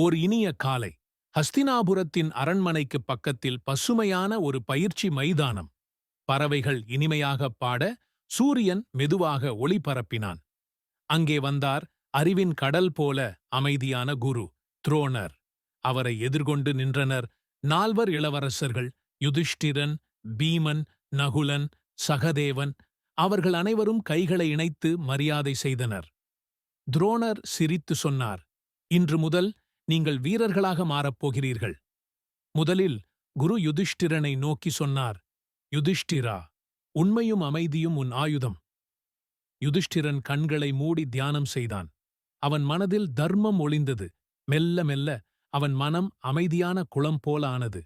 ஓர் இனிய காலை. ஹஸ்தினாபுரத்தின் அரண்மனைக்கு பக்கத்தில் பசுமையான ஒரு பயிற்சி மைதானம். பறவைகள் இனிமையாகப் பாட சூரியன் மெதுவாக ஒளி பரப்பினான். அங்கே வந்தார் அறிவின் கடல் போல அமைதியான குரு துரோணர். அவரை எதிர்கொண்டு நின்றனர் நால்வர் இளவரசர்கள் யுதிஷ்டிரன் பீமன் நகுலன் சகதேவன். அவர்கள் அனைவரும் கைகளை இணைத்து மரியாதை செய்தனர். துரோணர் சிரித்து சொன்னார் இன்று முதல் நீங்கள் வீரர்களாக மாறப்போகிறீர்கள். முதலில் குரு யுதிஷ்டிரனை நோக்கி சொன்னார் யுதிஷ்டிரா உண்மையும் அமைதியும் உன் ஆயுதம். யுதிஷ்டிரன் கண்களை மூடி தியானம் செய்தான். அவன் மனதில் தர்மம் ஒளிந்தது. மெல்ல மெல்ல அவன் மனம் அமைதியான குளம் போல ஆனது.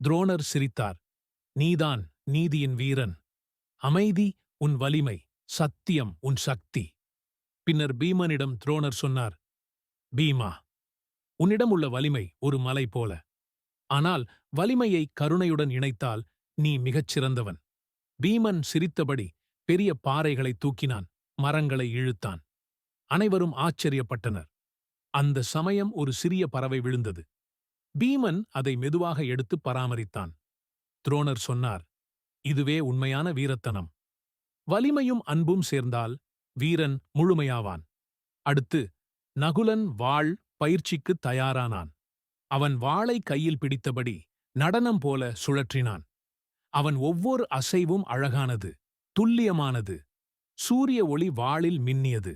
துரோணர் சிரித்தார் நீதான் நீதியின் வீரன். அமைதி உன் வலிமை சத்தியம் உன் சக்தி. பின்னர் பீமனிடம் துரோணர் சொன்னார் பீமா உன்னிடம் உள்ள வலிமை ஒரு மலை போல. ஆனால் வலிமையை கருணையுடன் இணைத்தால் நீ மிகச் சிறந்தவன். பீமன் சிரித்தபடி பெரிய பாறைகளை தூக்கினான் மரங்களை இழுத்தான். அனைவரும் ஆச்சரியப்பட்டனர். அந்த சமயம் ஒரு சிறிய பறவை விழுந்தது. பீமன் அதை மெதுவாக எடுத்து பராமரித்தான். துரோணர் சொன்னார் இதுவே உண்மையான வீரத்தனம். வலிமையும் அன்பும் சேர்ந்தால் வீரன் முழுமையாவான். அடுத்து நகுலன் வாள் பயிற்சிக்கு தயாரானான். அவன் வாளை கையில் பிடித்தபடி நடனம் போல சுழற்றினான். அவன் ஒவ்வொரு அசைவும் அழகானது துல்லியமானது. சூரிய ஒளி வாளில் மின்னியது.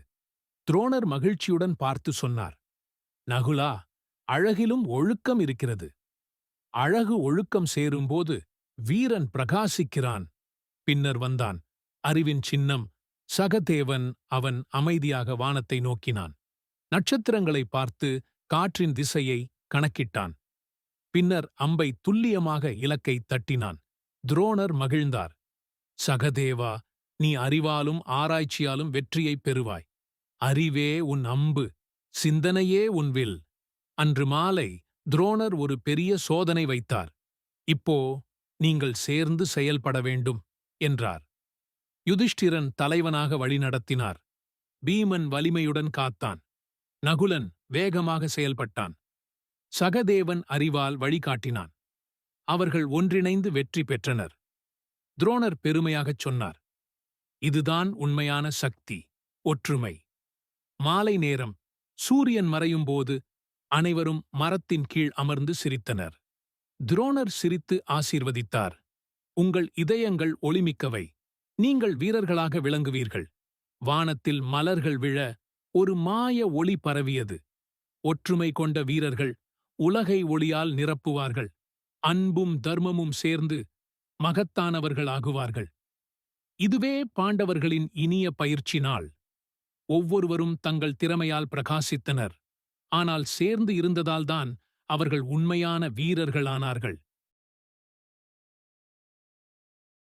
துரோணர் மகிழ்ச்சியுடன் பார்த்து சொன்னார் நகுலா அழகிலும் ஒழுக்கம் இருக்கிறது. அழகு ஒழுக்கம் சேரும்போது வீரன் பிரகாசிக்கிறான். பின்னர் வந்தான். அறிவின் சின்னம் சகதேவன் அவன் அமைதியாக வானத்தை நோக்கினான். நட்சத்திரங்களை பார்த்து காற்றின் திசையை கணக்கிட்டான். பின்னர் அம்பை துல்லியமாக இலக்கை தட்டினான். துரோணர் மகிழ்ந்தார். சகதேவா நீ அறிவாலும் ஆராய்ச்சியாலும் வெற்றியைப் பெறுவாய். அறிவே உன் அம்பு சிந்தனையே உன் வில். அன்று மாலை துரோணர் ஒரு பெரிய சோதனை வைத்தார். இப்போ நீங்கள் சேர்ந்து செயல்பட வேண்டும் என்றார். யுதிஷ்டிரன் தலைவனாக வழிநடத்தினார். பீமன் வலிமையுடன் காத்தான். நகுலன் வேகமாக செயல்பட்டான். சகதேவன் அறிவால் வழிகாட்டினான். அவர்கள் ஒன்றிணைந்து வெற்றி பெற்றனர். துரோணர் பெருமையாகச் சொன்னார். இதுதான் உண்மையான சக்தி ஒற்றுமை. மாலை நேரம் சூரியன் மறையும்போது அனைவரும் மரத்தின் கீழ் அமர்ந்து சிரித்தனர். துரோணர் சிரித்து ஆசீர்வதித்தார். உங்கள் இதயங்கள் ஒளிமிக்கவை. நீங்கள் வீரர்களாக விளங்குவீர்கள். வானத்தில் மலர்கள் விழ ஒரு மாய ஒளி பரவியது. ஒற்றுமை கொண்ட வீரர்கள் உலகை ஒளியால் நிரப்புவார்கள். அன்பும் தர்மமும் சேர்ந்து மகத்தானவர்கள் ஆகுவார்கள். இதுவே பாண்டவர்களின் இனிய பயிற்சி நாள். ஒவ்வொருவரும் தங்கள் திறமையால் பிரகாசித்தனர். ஆனால் சேர்ந்து இருந்ததால்தான் அவர்கள் உண்மையான வீரர்களானார்கள்.